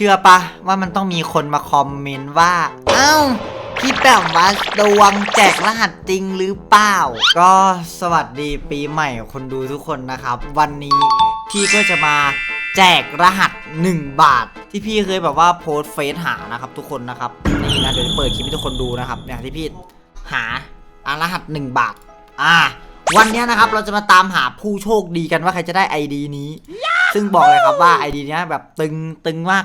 ชื่อปะว่ามันต้องมีคนมาคอมเมนต์ว่า เอ้าพี่แปมวัสดวงแจกรหัสจริงหรือเปล่า ก็สวัสดีปีใหม่คนดูทุกคนนะครับ วันนี้พี่ก็จะมาแจกรหัส 1 บาท ที่พี่เคยแบบว่าโพสเฟซหานะครับทุกคนนะครับนี่นะเดี๋ยวเปิดคลิปให้ทุกคนดูนะครับเนี่ยที่พี่หาอ่ารหัส 1 บาท อ่า วันนี้นะครับเราจะมาตามหาผู้โชคดีกันว่าใครจะได้ ID นี้ ซึ่งบอกเลยครับว่า ID เนี้แบบตึงตึงมาก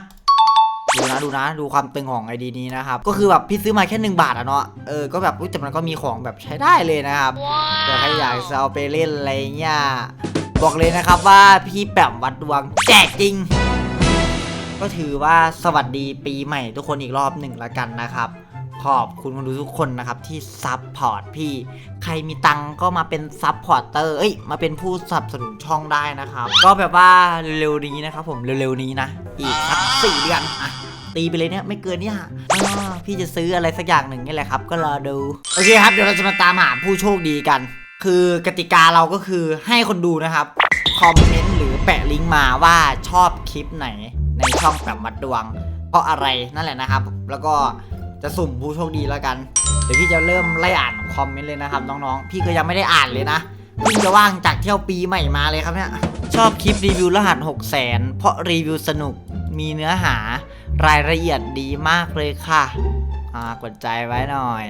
ดูนะดูนะดูความตึงของ ID นี้นะครับ ก็คือแบบพี่ซื้อมาแค่หนึ่งบาทอะเนาะเออก็แบบอุ๊ยแต่มันก็มีของแบบใช้ได้เลยนะครับแต่ใครอยากจะเอาไปเล่นอะไรเงี้ยบอกเลยนะครับว่าพี่แปมวัดดวงแจกจริง ก็ถือว่าสวัสดีปีใหม่ทุกคนอีกรอบหนึ่งละกันนะครับขอบคุณคนดูทุกคนนะครับที่ซับพอร์ตพี่ ใครมีตังค์ก็มาเป็นซับพอร์เตอร์เอ้ยมาเป็นผู้สนับสนุนช่องได้นะครับ ก็แบบว่าเร็วๆนี้นะครับผมเร็วๆนี้นะ อีกสักสี่เดือนอะ ตีไปเลยเนี่ยไม่เกินเนี่ยอ่าพี่จะซื้ออะไรสักอย่างหนึ่งนี่แหละครับ ก็รอดู โอเคครับ เดี๋ยวเราจะมาตามหาผู้โชคดีกัน คือกติกาเราก็คือให้คนดูนะครับ คอมเมนต์หรือแปะลิงก์มาว่าชอบคลิปไหนในช่องแบบมัดดวงเพราะอะไรนั่นแหละนะครับ แล้วก็จะสุ่มผู้โชคดีแล้วกัน เดี๋ยวพี่จะเริ่มไล่อ่านคอมเมนต์เลยนะครับน้องๆ พี่ก็ยังไม่ได้อ่านเลยนะเพิ่งจะว่างจากเที่ยวปีใหม่มาเลยครับเนี่ย ชอบคลิปรีวิวรหัส6 0 0 0 0 0เพราะรีวิวสนุก มีเนื้อหารายละเอียดดีมากเลยค่ะอ่ากดใจไว้หน่อย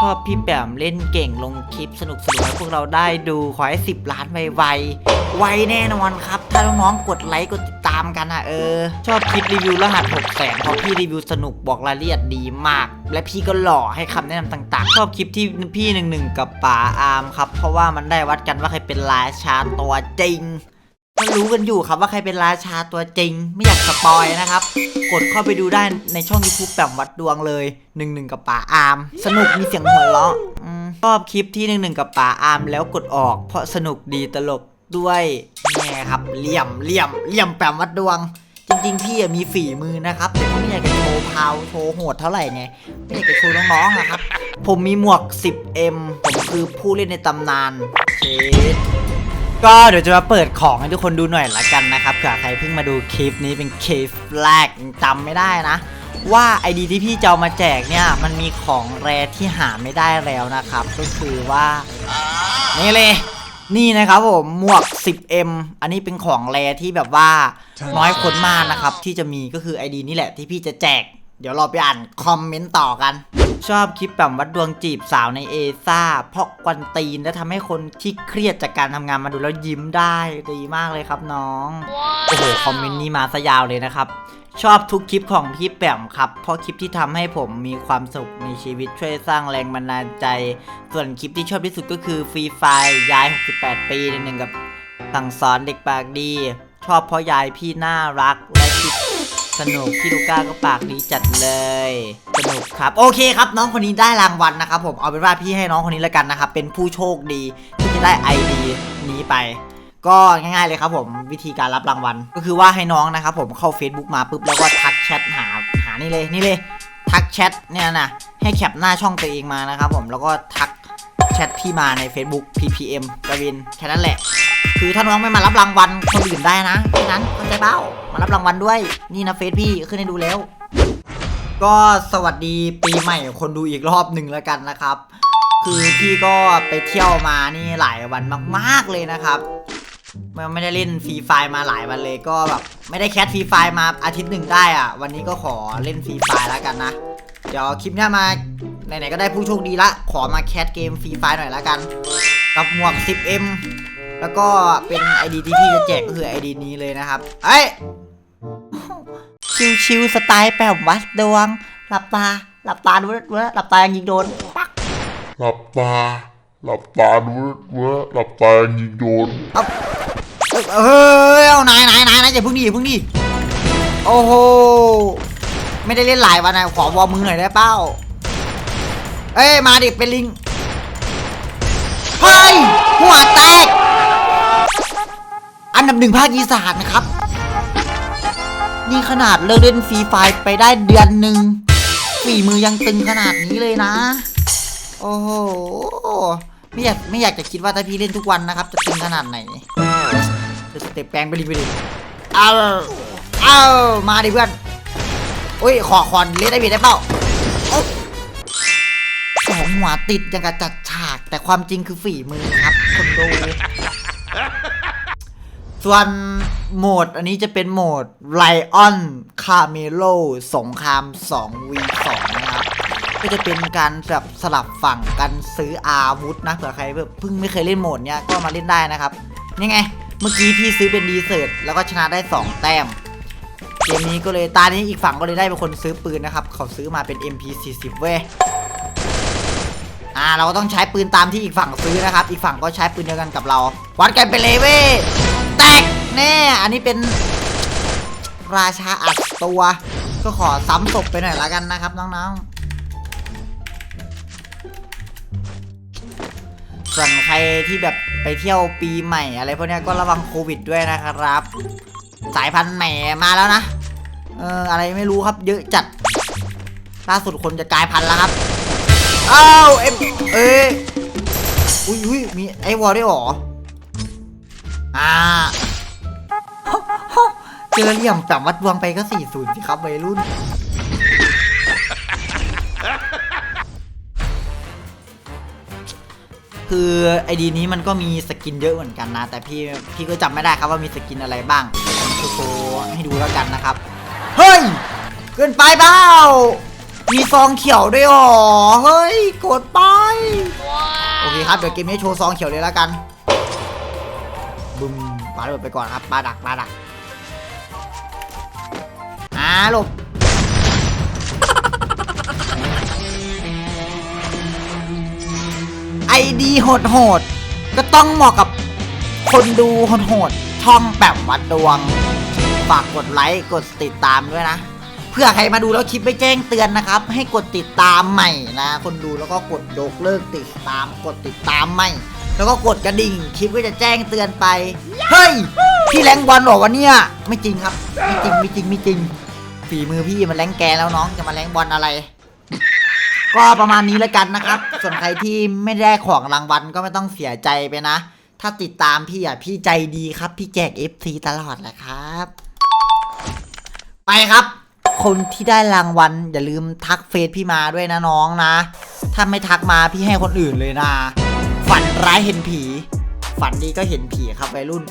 ชอบพี่แปมเล่นเก่งลงคลิปสนุกสนุกให้พวกเราได้ดูขอให้10ล้านไวๆไวแน่นอนครับ ถ้าน้องๆกดไลค์กดติดตามกันอะเออ ชอบคลิปรีวิวรหัส6 0 0 0 0เพราะพี่รีวิวสนุกบอกรายละเอียดดีมาก และพี่ก็หล่อให้คำแนะนำต่าง ๆ ชอบคลิปที่พี่หนึ่งหนึ่งกับป๋าอาร์มครับ เพราะว่ามันได้วัดกันว่าใครเป็นราชาตัวจริง ก็รู้กันอยู่ครับว่าใครเป็นราชาตัวจริง ไม่อยากสปอยนะครับ กดเข้าไปดูได้ในช่อง YouTube แปมวัดดวงเลยหนึ่งหนึ่งกับป๋าอาม สนุกมีเสียงหัวเราะชอบคลิปที่หนึ่งหนึ่งกับป๋าอามแล้วกดออกเพราะสนุกดีตลกด้วยแน่ครับเหลี่ยมเหลี่ยมเหลี่ยมแปมวัดดวง จริง ๆ พี่มีฝีมือนะครับ แต่พี่ไม่อยากจะโชว์พาวโชว์โหดเท่าไหร่ไงไม่อยากจะโชว์น้องๆอะครับ ผมมีหมวก 10M ผมคือผู้เล่นในตำนานเชด ก็เดี๋ยวจะมาเปิดของให้ทุกคนดูหน่อยละกันนะครับเผื่อใครเพิ่งมาดูคลิปนี้เป็นคลิปแรกยังจำไม่ได้นะ ว่าไอดีที่พี่จะเอามาแจกเนี่ยมันมีของแรที่หาไม่ได้แล้วนะครับ ก็คือว่านี่เลยนี่นะครับผมหมวก 10M อันนี้เป็นของแรที่แบบว่าน้อยคนมากนะครับ ที่จะมีก็คือ ID นี่แหละที่พี่จะแจก เดี๋ยวเราไปอ่านคอมเมนต์ต่อกัน ชอบคลิปแบบวัดดวงจีบสาวในเอซ่าเพราะกวนตีนและทำให้คนที่เครียดจากการทำงานมาดูแล้วยิ้มได้ดีมากเลยครับน้อง โอ้โหคอมเมนต์นี้มาซะยาวเลยนะครับชอบทุกคลิปของพี่แปมครับ เพราะคลิปที่ทำให้ผมมีความสุขในชีวิตช่วยสร้างแรงบันดาลใจ ส่วนคลิปที่ชอบที่สุดก็คือฟรีไฟยาย 68 ปีหนึ่งกับสั่งสอนเด็กปากดี ชอบเพราะยายพี่น่ารักและ สนุกพี่ลูก้าก็ปากดีจัดเลยสนุกครับ โอเคครับ น้องคนนี้ได้รางวัลนะครับผมเอาเป็นว่าพี่ให้น้องคนนี้แล้วกันนะครับเป็นผู้โชคดีที่จะได้ ID นี้ไป ก็ง่ายๆเลยครับผมวิธีการรับรางวัล ก็คือว่าให้น้องนะครับผมเข้า Facebook มาปุ๊บแล้วก็ทักแชทหาหานี่เลยนี่เลยทักแชทเนี่ยนะให้แคปหน้าช่องตัวเองมานะครับผมแล้วก็ทักแชทพี่มาใน Facebook PPM กวินแค่นั้นแหละ คือถ้าน้องไม่มารับรางวัลคนอื่นได้นะแค่นั้นเข้าใจเปล่ามารับรางวัลด้วย นี่นะเฟซพี่ขึ้นให้ดูแล้ว ก็สวัสดีปีใหม่คนดูอีกรอบหนึ่งแล้วกันนะครับ คือพี่ก็ไปเที่ยวมานี่หลายวันมากๆเลยนะครับไม่ไม่ได้เล่นฟรีไฟมาหลายวันเลยก็แบบไม่ได้แคสฟรีไฟมาอาทิตย์หนึ่งได้อะวันนี้ก็ขอเล่นฟรีไฟแล้วกันนะ เดี๋ยวคลิปหน้ามาไหนๆก็ได้ผู้โชคดีละ ขอมาแคสเกมฟรีไฟหน่อยแล้วกัน กับหมวก 10M แล้วก็เป็น ID ที่พี่จะแจกก็คือ ID นี้เลยนะครับเอ้ยชิวๆสไตล์แปมวัดดวง หลับตา หลับตาดูดูหลับตายังยิงโดนปักหลับตา หลับตาดูเมื่อหลับตายิงโดนเอาเอ้ยเฮ้ยเอาไหนไหนไหนไหนอย่าเพิ่งดิอย่าเพิ่งดิโอ้โหไม่ได้เล่นหลายวันนะขอวอร์มมือหน่อยได้เป้า เอ้ยมาดิเป็นลิงเฮ้ยหัวแตก อันดับหนึ่งภาคอีสานนะครับ นี่ขนาดเลิกเล่นฟรีไฟไปได้เดือนหนึ่งฝีมือยังตึงขนาดนี้เลยนะ โอ้โหไม่อยากไม่อยากจะคิดว่าถ้าพี่เล่นทุกวันนะครับ จะตึงขนาดไหนจะเต็ปแปลงไปดิไปดิเอาเอามาดิเพื่อนโอ้ยขอคอนเล่นได้บีได้เปล่าสองหัวติดยังกับจัดฉาก แต่ความจริงคือฝีมือครับคนดู ส่วนโหมดอันนี้จะเป็นโหมด Lion Camelo สงคราม 2v2 นะครับก็จะเป็นการแบบสลับฝั่งกันซื้ออาวุธนะเผื่อใครแบบเพิ่งไม่เคยเล่นโหมดเนี้ยก็มาเล่นได้นะครับนี่ไง เมื่อกี้พี่ซื้อเป็นดีเซิร์ตแล้วก็ชนะได้ 2 แต้มเกมนี้ก็เลยตานี้อีกฝั่งก็เลยได้เป็นคนซื้อปืนนะครับ เขาซื้อมาเป็น MP40 เว้ยอ่าเราก็ต้องใช้ปืนตามที่อีกฝั่งซื้อนะครับ อีกฝั่งก็ใช้ปืนเดียวกันกับเรา วัดกันไปเลยเว้ย แตกแน่ อันนี้เป็นราชาอัดตัว ก็ขอซ้ำศพไปหน่อยละกันนะครับน้องๆ ส่วนใครที่แบบไปเที่ยวปีใหม่ อะไรพวกนี้ก็ระวังโควิดด้วยนะครับ สายพันธุ์ใหม่มาแล้วนะ เอออะไรไม่รู้ครับเยอะจัด ล่าสุดคนจะกลายพันธุ์แล้วครับ อ้าวเอ็มเอ้ยอุ้ยอุ้ยมีไอ้วอลได้เหรอ อ่าเจอเหลี่ยมจับวัดดวงไปก็สี่ศูนย์สิครับวัยรุ่น คือไอดีนี้มันก็มีสกินเยอะเหมือนกันนะ แต่พี่พี่ก็จำไม่ได้ครับว่ามีสกินอะไรบ้างโชว์ให้ดูแล้วกันนะครับ เฮ้ย เกินไปเปล่ามีซองเขียวด้วยเหรอ เฮ้ย กดไป โอเคครับ เดี๋ยวเกมนี้โชว์ซองเขียวเลยแล้วกัน บึมปาระเบิดไปก่อนครับปาดักปาดักอ่าหลบไอดีโหดโหดก็ต้องเหมาะกับคนดูโหดโหดช่องแปมวัดดวง ฝากกดไลค์กดติดตามด้วยนะ เพื่อใครมาดูแล้วคลิปไม่แจ้งเตือนนะครับ ให้กดติดตามใหม่นะ คนดูแล้วก็กดยกเลิกติดตาม กดติดตามใหม่ แล้วก็กดกระดิ่งคลิปก็จะแจ้งเตือนไป เฮ้ย พี่แรงบอลเหรอวะเนี่ยไม่จริงครับ ไม่จริงไม่จริงไม่จริง ฝีมือพี่มันแรงแกแล้วน้องจะมาแรงบอลอะไร ก็ประมาณนี้แล้วกันนะครับ ส่วนใครที่ไม่ได้ของรางวัลก็ไม่ต้องเสียใจไปนะ ถ้าติดตามพี่อะพี่ใจดีครับ พี่แจก FC ตลอดแหละครับ ไปครับคนที่ได้รางวัลอย่าลืมทักเฟซพี่มาด้วยนะน้องนะ ถ้าไม่ทักมาพี่ให้คนอื่นเลยนะ ฝันร้ายเห็นผี ฝันดีก็เห็นผีครับวัยรุ่น